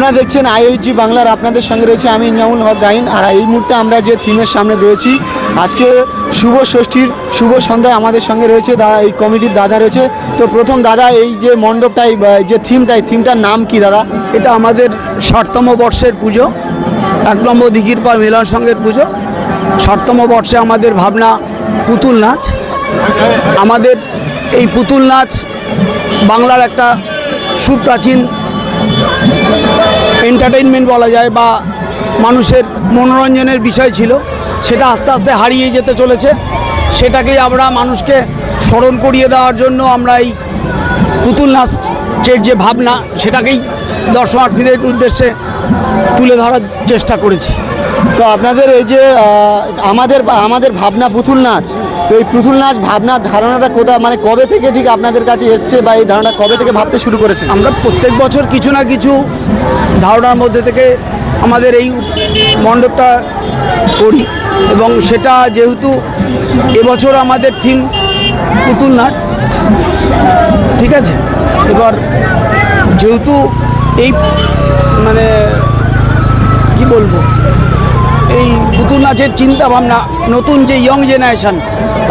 আপনারা দেখছেন আইএইচজি বাংলার, আপনাদের সঙ্গে রয়েছে আমি ইনামুল হক গাইন। আর এই মুহূর্তে আমরা যে থিমের সামনে রয়েছি, আজকে শুভ ষষ্ঠীর শুভ সন্ধ্যায় আমাদের সঙ্গে রয়েছে দা, এই কমিটির দাদা রয়েছে। তো প্রথম দাদা, এই যে মণ্ডপটাই যে থিমটাই থিমটার নাম কি দাদা? এটা আমাদের ষাটতম বর্ষের পুজো, এক নম্বর দিঘির পর মিলন সঙ্গের পুজো। ষাটতম বর্ষে আমাদের ভাবনা পুতুল নাচ। আমাদের এই পুতুল নাচ বাংলার একটা সুপ্রাচীন এন্টারটেইনমেন্ট বলা যায় বা মানুষের মনোরঞ্জনের বিষয় ছিল, সেটা আস্তে আস্তে হারিয়ে যেতে চলেছে। সেটাকেই আমরা মানুষকে স্মরণ করিয়ে দেওয়ার জন্য আমরা এই পুতুল নাচের যে ভাবনা, সেটাকেই দর্শনার্থীদের উদ্দেশ্যে তুলে ধরার চেষ্টা করেছি। তো আপনাদের এই যে আমাদের আমাদের ভাবনা পুতুল নাচ, তো এই পুতুল নাচ ভাবনার ধারণাটা কোথা মানে কবে থেকে ঠিক আপনাদের কাছে এসছে বা এই ধারণা কবে থেকে ভাবতে শুরু করেছে আমরা প্রত্যেক বছর কিছু না কিছু ধারণার মধ্যে থেকে আমাদের এই মণ্ডপটা করি এবং সেটা যেহেতু এবছর আমাদের থিম পুতুল নাচ, ঠিক আছে? এবার যেহেতু এই মানে কি বলব? এই পুতুল নাচের চিন্তা ভাবনা নতুন যে ইয়ং জেনারেশন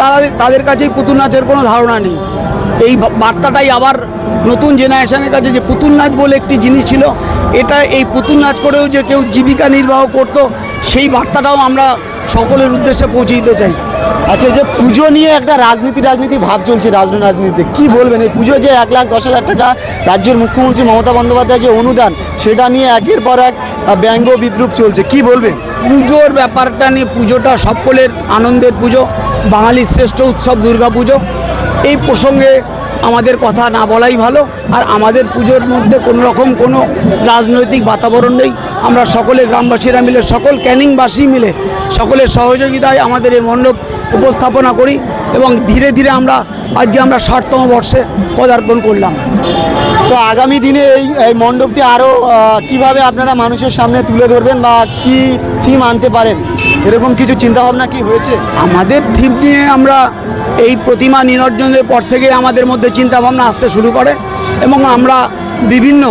তারা তাদের কাছে পুতুল নাচের কোনো ধারণা নেই। এই বার্তাটাই আবার নতুন জেনারেশনের কাছে যে পুতুল নাচ বলে একটি জিনিস ছিল, এটা এই পুতুল নাচ করেও যে কেউ জীবিকা নির্বাহ করত, সেই বার্তাটাও আমরা সকলের উদ্দেশ্যে পৌঁছে দিতে চাই। আচ্ছা যে পুজো নিয়ে একটা রাজনীতি রাজনীতি ভাব চলছে রাজনীতি রাজনীতিতে কি বলবেন? এই পুজো যে এক লাখ দশ হাজার টাকা রাজ্যের মুখ্যমন্ত্রী মমতা বন্দ্যোপাধ্যায় যে অনুদান সেটা নিয়ে একের পর এক ব্যঙ্গ বিদ্রুপ চলছে কি বলবেন? পুজোর ব্যাপারটা নিয়ে পুজোটা সকলের আনন্দের পুজো বাঙালির শ্রেষ্ঠ উৎসব দুর্গা পুজো এই প্রসঙ্গে আমাদের কথা না বলাই ভালো আর আমাদের পুজোর মধ্যে কোনো রকম কোনো রাজনৈতিক বাতাবরণ নেই। আমরা সকলে গ্রামবাসীরা মিলে সকল ক্যানিংবাসী মিলে সকলের সহযোগিতায় আমাদের এই মণ্ডপ উপস্থাপনা করি এবং ধীরে ধীরে আমরা আজকে আমরা ষাটতম বর্ষে পদার্পণ করলাম। তো আগামী দিনে এই এই মণ্ডপটি আরও কীভাবে আপনারা মানুষের সামনে তুলে ধরবেন বা কি থিম আনতে পারেন? এরকম কিছু চিন্তাভাবনা কি হয়েছে? আমাদের থিম নিয়ে আমরা এই প্রতিমা নিরঞ্জনের পর থেকে আমাদের মধ্যে চিন্তাভাবনা আসতে শুরু করে এবং আমরা বিভিন্ন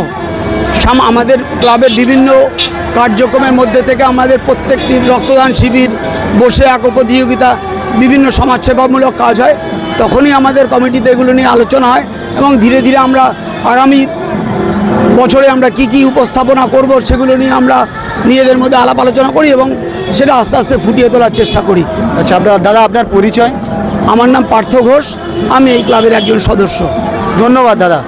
আমাদের ক্লাবের বিভিন্ন কার্যক্রমের মধ্যে থেকে আমাদের প্রত্যেকটি রক্তদান শিবির বসে এক প্রতিযোগিতা বিভিন্ন সমাজসেবামূলক কাজ হয়, তখনই আমাদের কমিটিতে এগুলো নিয়ে আলোচনা হয় এবং ধীরে ধীরে আমরা আগামী বছরে আমরা কি কি উপস্থাপনা করব সেগুলো নিয়ে আমরা নিজেদের মধ্যে আলাপ আলোচনা করি এবং সেটা আস্তে আস্তে ফুটিয়ে তোলার চেষ্টা করি। আচ্ছা আপনার দাদা, আপনার পরিচয়? আমার নাম পার্থ ঘোষ আমি এই ক্লাবের একজন সদস্য। ধন্যবাদ দাদা।